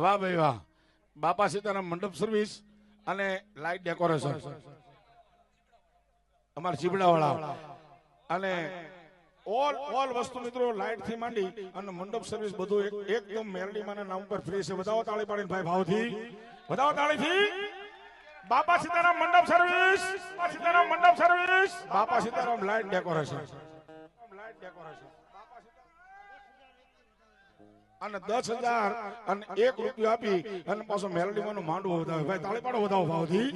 વાહ ભાઈ વાહ. બાપા સીતારામ મંડપ સર્વિસ અને લાઇટ ડેકોરેશન અમારા ચીબડાવાળા અને ઓલ ઓલ વસ્તુ મિત્રો લાઇટથી માંડી અને મંડપ સર્વિસ બધું એક- એકદમ મેરડી માના નામ પર ફ્રી છે. વધાવો તાળી પાડીને ભાઈ ભાવથી. વધાવો તાળીથી. બાપા સીતારામ મંડપ સર્વિસ બાપા સીતારામ મંડપ સર્વિસ બાપા Sitaram light decoration light decoration અને દસ હજાર અને એક રૂપિયો આપી અને પાછો મેલડીમાં માંડવું વધાવે. ભાઈ તાળી પાડો વધાવો ભાવથી.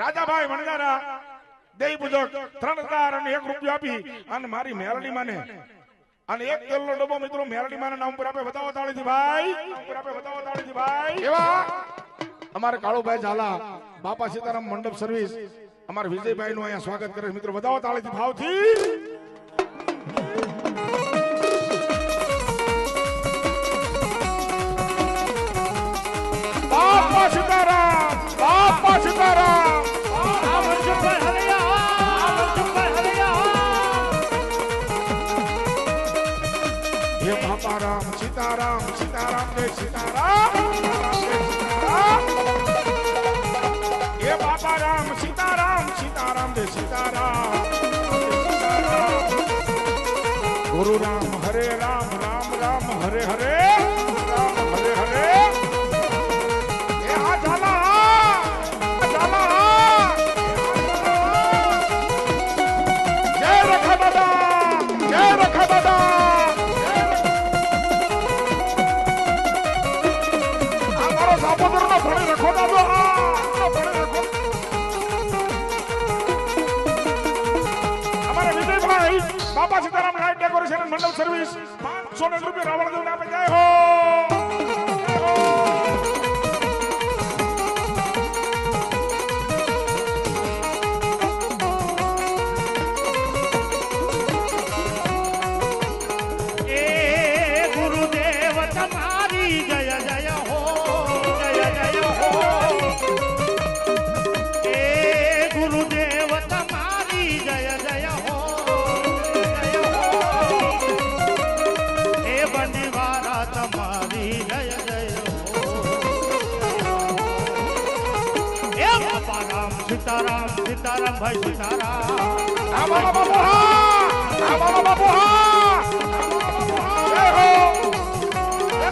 રાજાભાઈ વણજારા દેવી પૂજક, ત્રણ હજાર અને એક રૂપિયો આપી અને મારી મેલડી માને અને એક તેલનો ડબ્બો મિત્રો મેલડી માના નામ પર આપે. બતાવો તાળીથી ભાઈ. ઉપર પર આપે. બતાવો તાળીથી ભાઈ. એવા અમારે કાળુભાઈ ઝાલા, બાપા સીતારામ મંડપ સર્વિસ અમારા વિજયભાઈ નું અહીંયા સ્વાગત કરે. મિત્રો બતાવો તાળીથી ભાવથી. સીતારામ સીતારામ સીતારામ જય સીતારામ. હે બાપા રામ સીતારામ સીતારામ જય સીતારામ. ગુરુ રામ હરે રામ રામ રામ હરે હરે અને મંડપ સર્વિસ પાંચસો ને રૂપિયા રાવણ દેવને આપે જાય હો.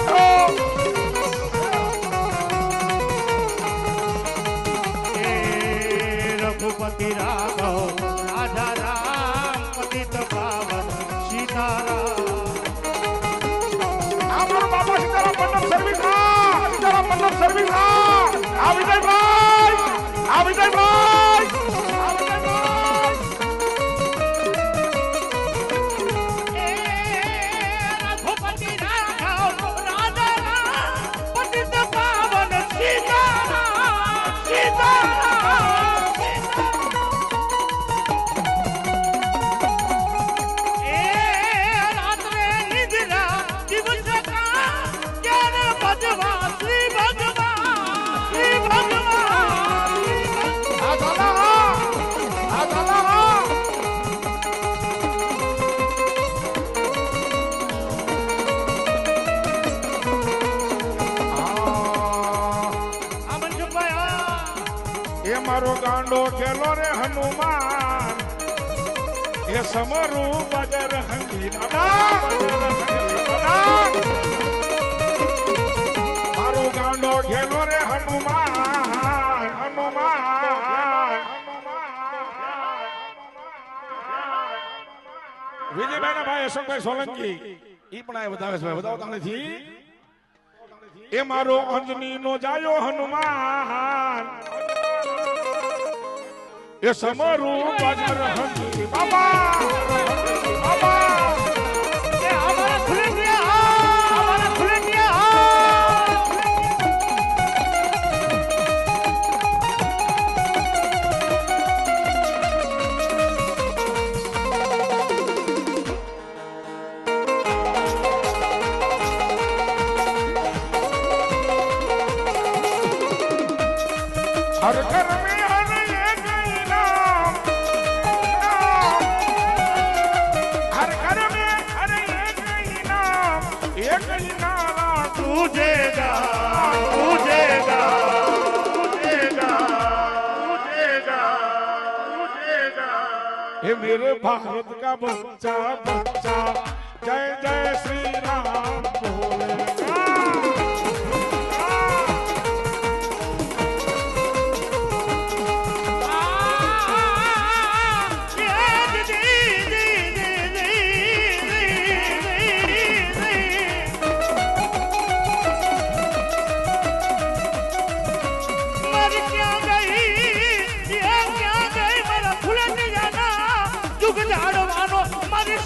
હો એ રઘુપતિ રાઘવ રાજા રામ પતિત પાવન સીતારામ મારો ગાંડો ખેલો રે હનુમાન. એ સમરૂ બજર હંગી મારો ગાંડો ખેલો રે હનુમાન હનુમાન. વિજયભાઈ ના ભાઈ એ મારો અંજની નો જાયો હનુમાન. એ સમરૂ બજર હંગી બાબા બાબા! का बच्चा बच्चा जय जय श्री राम बोले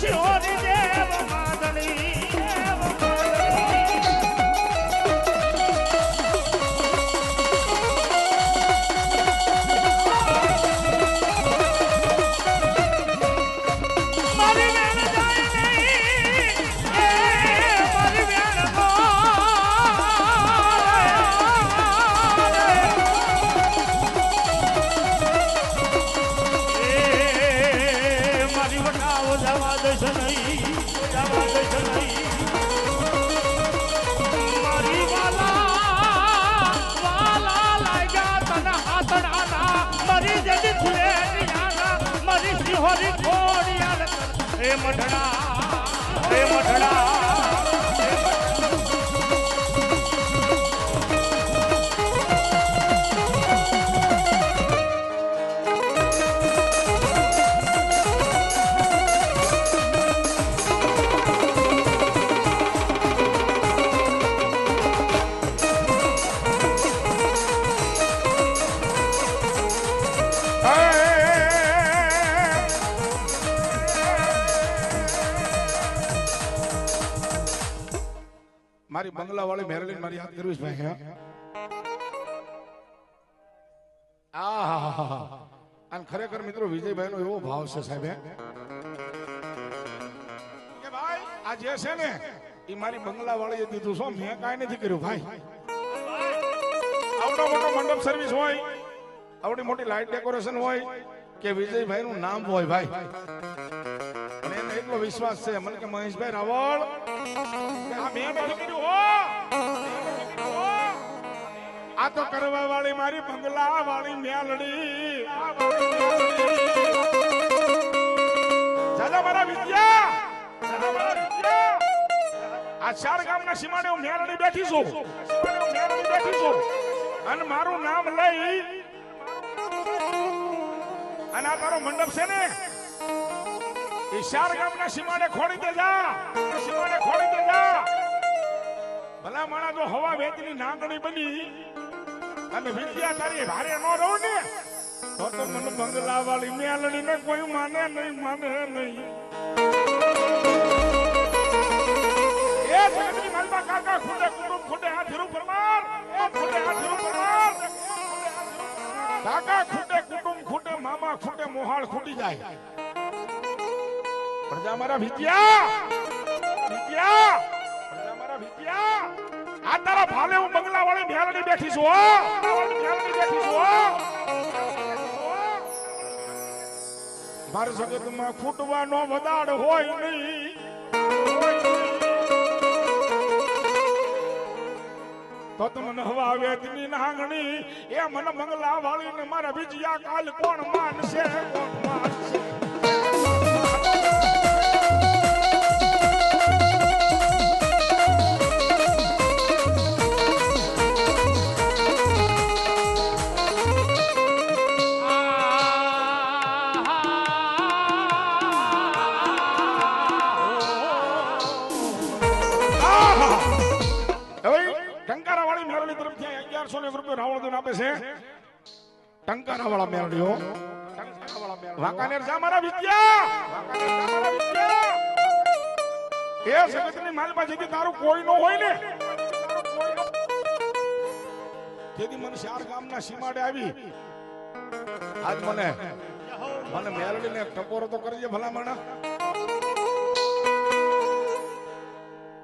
મારી શિહોરી દેવ માદણી જવા દેશ નહીં જવા દેશ નહીં મારી મઢડા એ મઢડા મેરલીન મારી યાદ કરવી છે ભાઈ હે? અને ખરેખર મિત્રો વિજયભાઈ નો એવો ભાવ છે સાહેબ કે ભાઈ આ જે છે ને એ મારી બંગલા વાળીએ દીધું છો મેં કાંઈ નથી કર્યું ભાઈ આવડો મોટો મંડપ સર્વિસ હોય આવડી મોટી લાઇટ ડેકોરેશન હોય કે વિજયભાઈ નું નામ હોય ભાઈ અને એને એટલો વિશ્વાસ છે મને કે મહેશભાઈ રાવળ આ મેં કર્યું હો મેં નથી કર્યું હો. આ તો કરવા વાળી મારી બંગલા વાળી મેલડી દાદા મારા વિદ્યા. આ ચાર ગામના સીમાડે હું મેલડી બેઠી છું. બેઠી છું અને મારું નામ લઈ અને આ તારો મંડપ છે ને ચાર ગામના સીમાડે ખોડી દેજા. સીમાડે ખોડી દેજા. ભલા માણા જો હવા વેચની નાંદણી બની અને વિદ્યા તારી ભારે ન રહું ને, તો તો મને બંગલા વાળી મેલડી ને કોઈ માને નહીં માને નહીં. એ જગતની માલમાં કાકા ખુદે કુટુંબ ખુદે આ ધીરુ પરમાર, એ ખુદે આ ધીરુ પરમાર. કાકા ખૂટે, કુટુંબ જાય. પ્રજા મારા વિદ્યા વિદ્યા, પ્રજા મારા વિદ્યા. આ તારા ભાલે હું બંગલા વાળી મેલડી બેઠી છું મારા જગતમાં ખૂટવાનો વદાડ હોય નહીં. તો તમને મને હવા વેદની નાંગણી, એ મને મંગલા વાળી ને મારા વિજયા કાલ કોણ માનશે કોણ માનશે? તરફથી ને રૂપિયો રાવણ આપે છે. ટંકારા વાળા મેરડીઓ. વાંકાનેર જા મારા વિદ્યા. એ જગતની માલમાં જેથી તારું કોઈ નો હોય ને. તેથી મને ચાર ગામના સીમાડે આવી. આજ મને મને મેલડીને ટકોરો તો કરજે ભલામણ.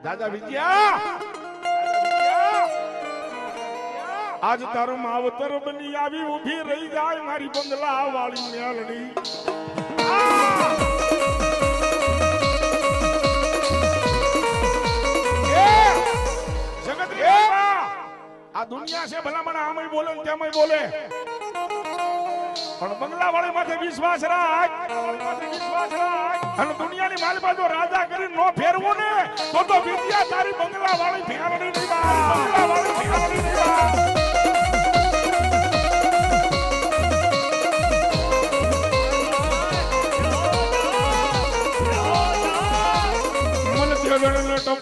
દાદા વિદ્યા! આજ તારું માવતર બની આવી ઊભી રહી જાય મારી બંગલા વાળી મેલડી આ દુનિયા છે ભલામણ આમય બોલે ને તેમય બોલે. પણ બંગલા વાળી માથે વિશ્વાસ રાખ. વિશ્વાસ રાખ અને દુનિયાની માલ બાજુ રાજા કરી નો ફેરવો ને તો તો વિદ્યા તારી બંગલા વાળી ફેરણી ની બંગલા વાળી ફેરણી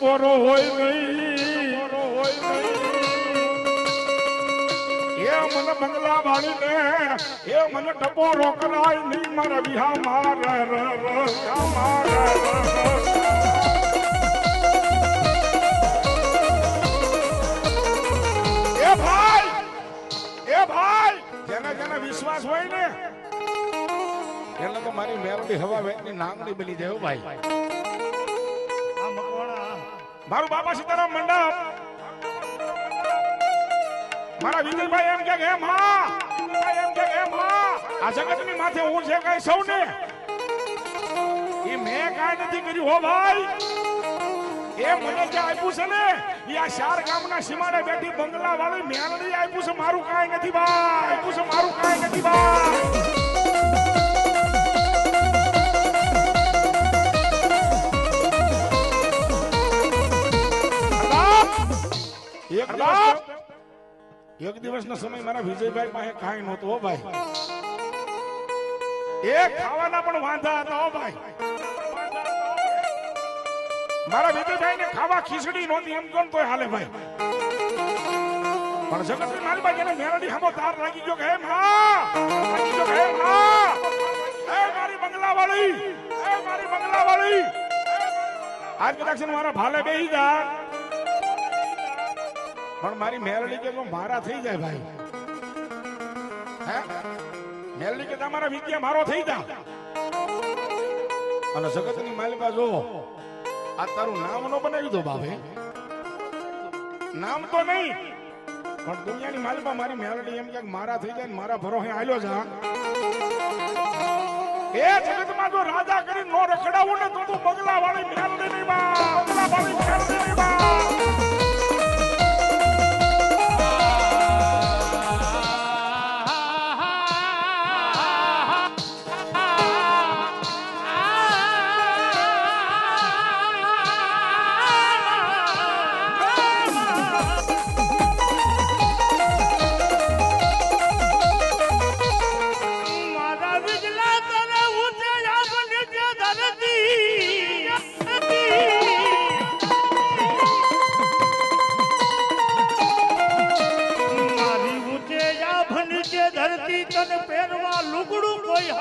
તેડનો હોય નહીં. એ મને બંગલા વાળીને, એ મને ટપોરો કરાય નહીં. મારા વિહા માર. એ ભાઈ એ ભાઈ, જેને જેને વિશ્વાસ હોય ને એટલે તો મારી મેરડી હવા વેચની નામની બની જાય ભાઈ. મારું બાપા સીતારામ મંડપ. મારા વિજયભાઈ એમ કે એમ હા. એમ કે એમ હા. આ જગતની માથે હું છે કઈ સૌને? એ મેં કાંઈ નથી કર્યું, હો ભાઈ. એ મને જે આપ્યું છે ને, એ આ ચાર ગામના સીમાડે બેઠી બંગલા વાળી મેળડી આપ્યું છે. મારું કાંઈ નથી, ભાઈ. આપ્યું છે મારું કાંઈ નથી, ભાઈ. એક દિવસ એક દિવસનો સમય મારા વિજયભાઈ પાસે કાંઈ નહોતો હો ભાઈ. એ ખાવાના પણ વાંધા હતા હો ભાઈ. મારા વિજયભાઈ ને ખાવા ખીચડી નહોતી એમ કોણ તોય હાલે ભાઈ. પણ જગત મારી બાજુ એને મેરડી હમો તાર લાગી ગયો કે હે માં! લાગી ગયો હે માં! એ મારી બંગલા વાળી એ મારી બંગલા વાળી આજ કદાચ મારા ભાલે બેહી જા પણ મારી મેરડી કે મારા થઈ જાય ભાઈ. હે? મેરડી કે તમારા વિદ્યા મારો થઈ જા. અને જગતની માલિકા જો આ તારું નામ નો બનાવી દો બાપે. નામ તો નહીં, પણ દુનિયાની માલિકા મારી મેરડી એમ કે મારા થઈ જાય મારા ભરોસે આલ્યો જા એ જગતમાં જો રાજા કરી નો રખડાવું ને તો તું બગલા વાળી મેલડી નહીં બા બગલા વાળી મેલડી નહીં બા.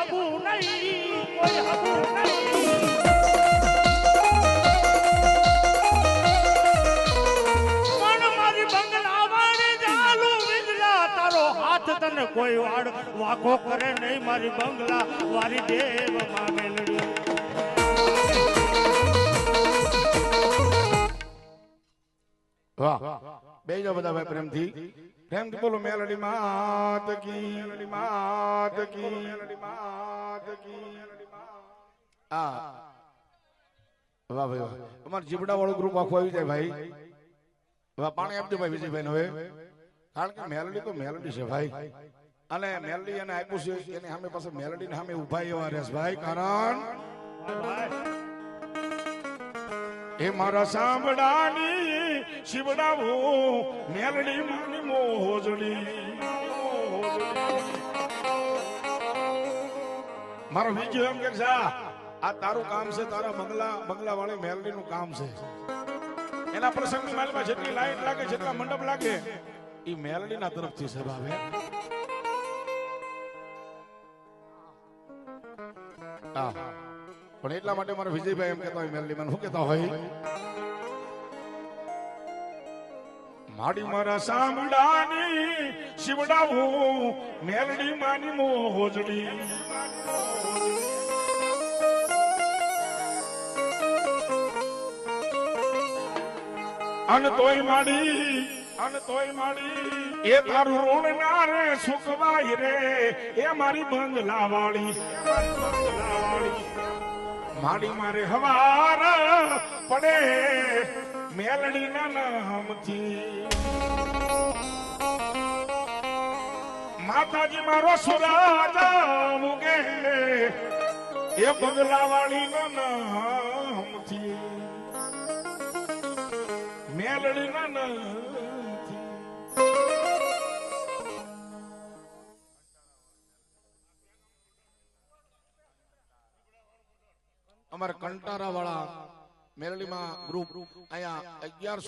કોઈ નહીં કોઈ હગું નહીં તને કોઈ વાડ વાકો કરે નહીં મારી બંગલા વારી દેવમાં વાહ. બેજો બધા ભાઈ પ્રેમથી. પ્રેમથી બોલો મેલડી માત કી મેલડી માત કી. મેલડી માત કી આ, વાહ ભાઈ, વાહ. અમાર જીબડા વાળું ગ્રુપ આખું આવી જાય ભાઈ. વાહ, પાણી આપજો ભાઈ વિજયભાઈ હવે. કારણ કે મેલડી તો મેલડી છે ભાઈ. અને મેલડી એને આપ્યું છે, એની સામે પાસે મેલડી ને સામે ઊભા એવા રેસ ભાઈ. કારણ એ મારા સાંભળાની શિવડાવું, મેલડી માની મોજડી. મારો બીજો એમ કે આ તારું કામ છે, તારા બંગલા બંગલા વાળી મેલડી નું કામ છે. એના પ્રસંગની માલમાં જેટલી લાઈટ લાગે, જેટલા મંડપ લાગે, એ મેલડી ના તરફથી છે ભાવે પણ એટલા માટે મારા વિજયભાઈ એમ કહેતા હોય મેલડી મને શું કહેતા હોય? માડી મારા સાંભળાની શિવડાવું મેલડી માની મોજડી. અન તોય માડી અન તોય માડી એ તારું ઋણ ના રે સુખવાય રે એ મારી બંગલા વાળી માડી મારે હવાર પડે મેલડી ના નામથી. માતાજી, મારો સુરાજ એ બંગલા વાળી નો નામથી મેલડી ના નામ અમારે કંટારા વાળા મેલડીમાં ગ્રુપ અહીંયા અગિયારસો